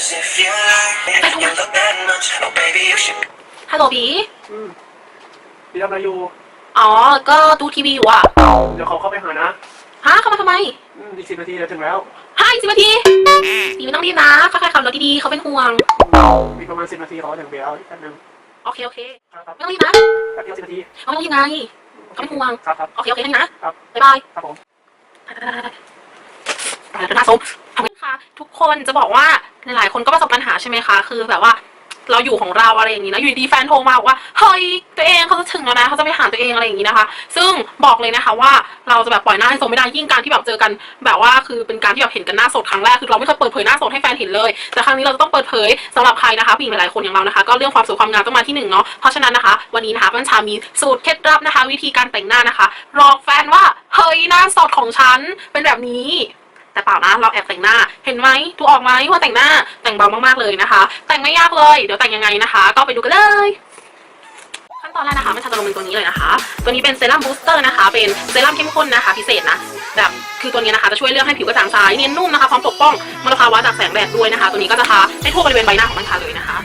ฮัลโหลบีอืมบีทำอะไรอยู่อ๋อ ก็ดูทีวีอยู่อะ เดี๋ยวเขาเข้าไปหานะฮะเข้ามาทำไม อืมอีกสิบนาทีจะถึงแล้วฮะอีกสิบนาทีบีไม่ต้องรีบนะค่อยๆขับรถดีๆเขาเป็นห่วงมีประมาณสิบนาทีเขาจะถึงเบลอีกแป๊บนึงโอเคโอเคครับครับไม่ต้องรีบนะแป๊บเดียวสิบนาทีเอาไม่ต้องรีบไงเขาเป็นห่วง ครับครับโอเคโอเคนั่นนะ ครับบ๊ายบายครับผม ไปแล้วหน้าส้มทำไมคะ ทุกคนจะบอกว่าหลายๆคนก็ประสบปัญหาใช่ไหมคะ คือแบบว่าเราอยู่ของเราอะไรอย่างนี้นะอยู่ดีแฟนโทรมาบอกว่าเฮ้ยตัวเองเขาจะถึงแล้วนะเขาจะไปหาตัวเองอะไรอย่างนี้นะคะ ซึ่งบอกเลยนะคะว่าเราจะแบบปล่อยหน้าให้โซไม่ได้ยิ่งการที่แบบเจอกัน แบบว่าคือเป็นการที่แบบเห็นกันหน้าสดครั้งแรกคือเราไม่เคยเปิดเผยหน้าสดให้แฟนเห็นเลย แต่ครั้งนี้เราจะต้องเปิดเผยสำหรับใครนะคะผู้หญิงหลายๆคนอย่างเรานะคะก็เรื่องความสวยความงามต้องมาที่หนึ่งเนาะเพราะฉะนั้นนะคะ วันนี้นะคะปัญชามีสูตรเคล็ดลับนะคะ วิธีการแต่งหน้านะคะหลอกแฟนว่าเฮ้ยหน้าสดของฉันเป็นแบบนี้ แต่เปล่านะเราแอบแต่งหน้า เห็นไหมดูออกไหมว่าแต่งหน้าแต่งเบามากๆเลยนะคะ แต่งไม่ยากเลย เดี๋ยวแต่งยังไงนะคะ ก็ไปดูกันเลยขั้นตอนแรกนะคะมันจะลงเป็นตัวนี้เลยนะคะ ตัวนี้เป็นเซรั่มบูสเตอร์นะคะ เป็นเซรั่มเข้มข้นนะคะ พิเศษนะ แบบคือตัวนี้นะคะจะช่วยเรื่องให้ผิวกระจ่างใสเนียนนุ่มนะคะพร้อมปกป้องมลภาวะจากแสงแดดด้วยนะคะ ตัวนี้ก็จะทาให้ทั่วบริเวณใบหน้าของมันทาเลยนะคะ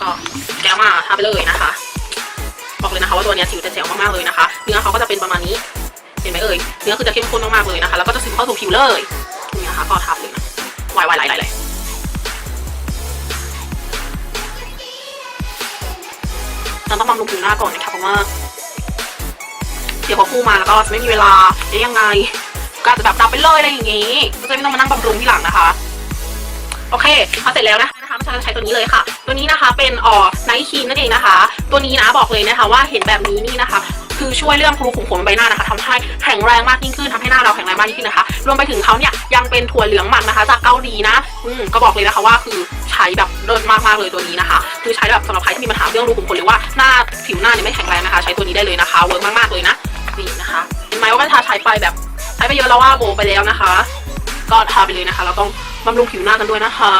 ก็แก้วมาทาไปเลยนะคะ บอกเลยนะคะว่าตัวนี้ยผิวจะแจ๋วมากๆเลยนะคะ เนื้อเขาก็จะเป็นประมาณนี้ เห็นไหมเอ่ย เนื้อคือจะเข้มข้นมากๆเลยนะคะ แล้วก็จะซึมเข้าสู่ผิวเลย นะคะก็ทับเลยนะวายวายไหลไหลไหลเราต้องบำรุงผิวหน้าก่อนนะคะเพราะว่า เดี๋ยวพอคู่มาแล้วก็จะไม่มีเวลาเอ๊ะยังไง ก็อาจจะแบบดับไปเลยอะไรอย่างงี้ ก็จะไม่ต้องมานั่งบำรุงที่หลังนะคะ โอเคพอเสร็จแล้วนะคะนะคะมันจะใช้ตัวนี้เลยค่ะ ตัวนี้นะคะเป็นอ่อไนท์ครีมนั่นเองนะคะ ตัวนี้นะบอกเลยนะคะว่าเห็นแบบนี้นี่นะคะ คือช่วยเรื่องรูขุมขนใบหน้านะคะทำให้แข็งแรงมากยิ่งขึ้นทำให้หน้าเราแข็งแรงมากยิ่งขึ้นนะคะ รวมไปถึงเขาเนี่ยยังเป็นถั่วเหลืองหมักนะคะ จากเกาหลีนะ อืมก็บอกเลยนะคะว่าคือใช้แบบเลิศมากมากเลยตัวนี้นะคะ คือใช้แบบสำหรับใครที่มีปัญหาเรื่องรูขุมขนหรือว่าหน้าผิวหน้าเนี่ยไม่แข็งแรงนะคะ ใช้ตัวนี้ได้เลยนะคะเวิร์กมากๆเลยนะนี่นะคะเห็นไหมว่าทาใช้ไปแบบใช้ไปเยอะแล้วว่าโบไปแล้วนะคะ ก็ทาไปเลยนะคะ เราต้องบำรุงผิวหน้ากันด้วยนะคะ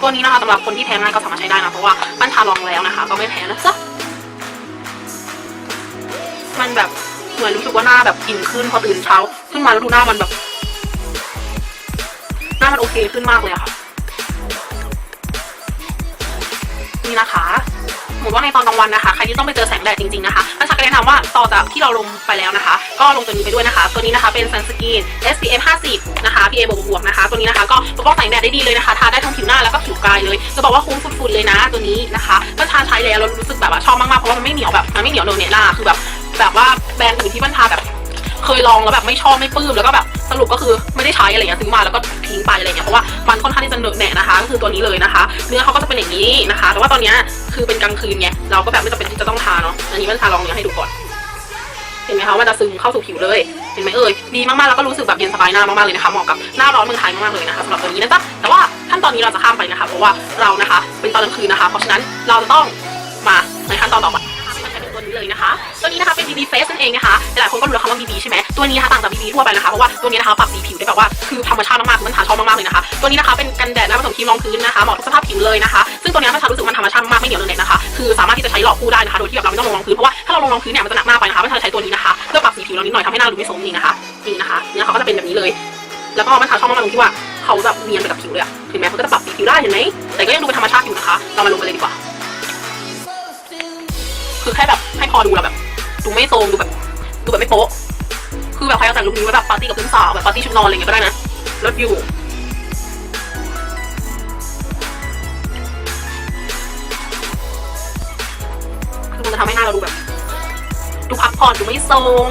ตัวนี้นะคะสำหรับคนที่แพ้ง่ายก็สามารถใช้ได้นะเพราะว่ามันทาลองแล้วนะคะ ก็ไม่แพ้นะจ๊ะ มันแบบเหมือนรู้สึกว่าหน้าแบบอิ่มขึ้นพอตื่นเช้าขึ้นมาแล้วดูหน้ามันแบบ หน้ามันโอเคขึ้นมากเลยค่ะ นี่นะคะสมมติว่าในตอนกลางวันนะคะใครที่ต้องไปเจอแสงแดดจริงๆนะคะท่านชักก็แนะนำว่าต่อจากที่เราลงไปแล้วนะคะ ก็ลงตัวนี้ไปด้วยนะคะ ตัวนี้นะคะเป็น sunscreen SPF 50 นะคะ PA บวกๆนะคะ ตัวนี้นะคะก็ปกป้องแสงแดดได้ดีเลยนะคะทาได้ทั้งผิวหน้าแล้วก็ผิวกายเลย จะบอกว่าคุ้มฝุ่นๆเลยนะ ตัวนี้นะคะก็ทาใช้แล้วเรารู้สึกแบบว่าชอบมากๆเพราะว่ามันไม่เหนียวแบบมันไม่เหนียวโดนเนยหน้าคือแบบ แบบว่าแบรนด์อื่นที่มันทาแบบ เคยลองแล้วแบบไม่ชอบไม่ปลื้มแล้วก็แบบสรุปก็คือไม่ได้ใช้อะไรเงี้ยซื้อมาแล้วก็ทิ้งไปอะไรเงี้ยเพราะว่ามันค่อนข้างที่จะเหนอะแหนะนะคะ ก็คือตัวนี้เลยนะคะ เนื้อเขาก็จะเป็นอย่างนี้นะคะ แต่ว่าตอนเนี้ยคือเป็นกลางคืนไงเราก็แบบไม่จำเป็นที่จะต้องทาเนาะอันนี้มันทาลองเนื้อให้ดูก่อนเห็นไหมคะว่ามันจะซึมเข้าสู่ผิวเลยเห็นไหมเอ่ยดีมากๆแล้วก็รู้สึกแบบเย็นสบายหน้ามากๆเลยนะคะเหมาะกับหน้าร้อนเมืองไทยมากๆเลยนะคะสำหรับตัวนี้นะจ๊ะแต่ว่าขั้นตอนนี้เราจะข้ามไปนะคะ เพราะว่าเรานะคะ เป็นตอนกลางคืนนะคะ เพราะฉะนั้นเราจะต้องมาในขั้นตอนต่อไป หลายคนก็รู้แล้วคำว่า BB ใช่ไหมตัวนี้นะคะต่างจาก BB ทั่วไปนะคะเพราะว่าตัวนี้นะคะปรับสีผิวได้แบบว่าคือธรรมชาติมากๆมันทาชอบมากๆเลยนะคะ ตัวนี้นะคะเป็นกันแดดหน้าผสมครีมรองพื้นนะคะเหมาะทุกสภาพผิวเลยนะคะ ซึ่งตัวนี้มันทารู้สึกมันธรรมชาติมากไม่เหนียวเลยนะคะ คือสามารถที่จะใช้หลอกคู่ได้นะคะโดยที่แบบเราไม่ต้องลงรองพื้นเพราะว่าถ้าเราลงรองพื้นเนี่ยมันจะหนักมากไปนะคะมันทาใช้ตัวนี้นะคะเพื่อปรับสีผิวเรานิดหน่อยทำให้หน้าเราดูไม่โทรมนี่นะคะนี่นะคะเนี่ยเขาก็จะเป็นแบบนี้เลย แล้วก็มันทาชอบมากๆตรงที่ว่าเขาแบบเนียนไปกับผิวเลยอะเห็นไหมมันก็จะปรับสีผิวได้เห็นไหมแต่ก็ยังดูเป็นธรรมชาติอยู่นะคะ เรามาลงกันเลยดีกว่า คือแค่แบบให้พอดูแล้วแบบดูไม่โทมดูแบบดูแบบ ไม่โป๊ะคือแบบใครเอาแต่งลุคนี้ไว้แบบปาร์ตี้กับเพื่อนสาวแบบปาร์ตี้ชุดนอนอะไรอย่างเงี้ยก็ได้นะรถอยู่คือมันจะทำให้หน้าเราดูแบบดูพักผ่อนดูไม่โทม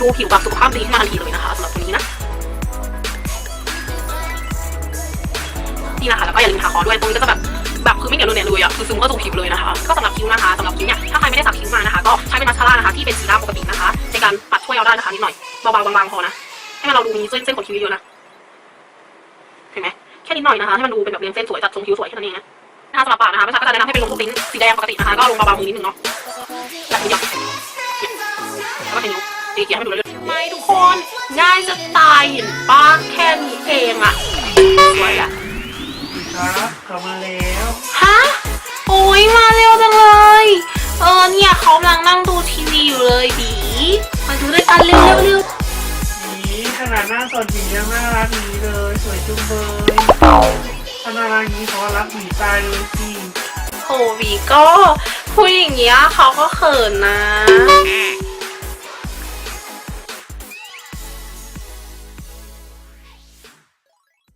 ดูผิวแบบสุขภาพดีขึ้นมาทันทีเลยนะคะสำหรับตัวนี้นะนี่นะคะแล้วก็อย่าลืมทาคอด้วยตรงนี้ก็จะแบบแบบคือไม่เหนียวเลยเลยอะคือซึมเข้าสู่ผิวเลยนะคะ ก็สำหรับคิ้วนะคะสำหรับคิ้วเนี่ยถ้าใครไม่ได้สักคิ้วมานะคะ ก็ใช้เป็นมาสคาร่านะคะที่เป็นสีดำปกตินะคะ การปัดช่วยเราได้นะคะนิดหน่อยเบาๆบางๆพอนะให้มันเราดูมีเส้นเส้นขนคิ้วเยอะๆนะเห็นไหมแค่นิดหน่อยนะคะให้มันดูเป็นแบบเรียงเส้นสวยจัดทรงคิ้วสวยแค่นั้นเองนะถ้าสำหรับปากนะคะไม่ใช่ก็จะแนะนำให้เป็นลงทุกลิ้นสีแดงปกตินะคะก็ลงเบาๆมือนิดนึงเนาะแบบนี้เนาะเนี่ยแล้วก็เป็นนิ้วตีเกียร์ให้มันดูเรื่อยๆไม่ทุกคนง่ายจะตายเห็นป้าแค่นี้เองอะสวยอะครับกลับมาแล้วฮะโอ้ยมาเร็วจังเลย เออเนี่ยเขากำลังนั่งดูทีวีอยู่เลยบี มาดูด้วยกันเร็วเร็วเร็วนี่ขนาดหน้าสดหญิงยังน่ารักอย่างนี้เลย สวยจุ้งเบยเถ้าน่ารักอย่างนี้เขาก็รักหมีตายเลยสิโหวีก็พูดอย่างเงี้ยเขาก็เขินนะ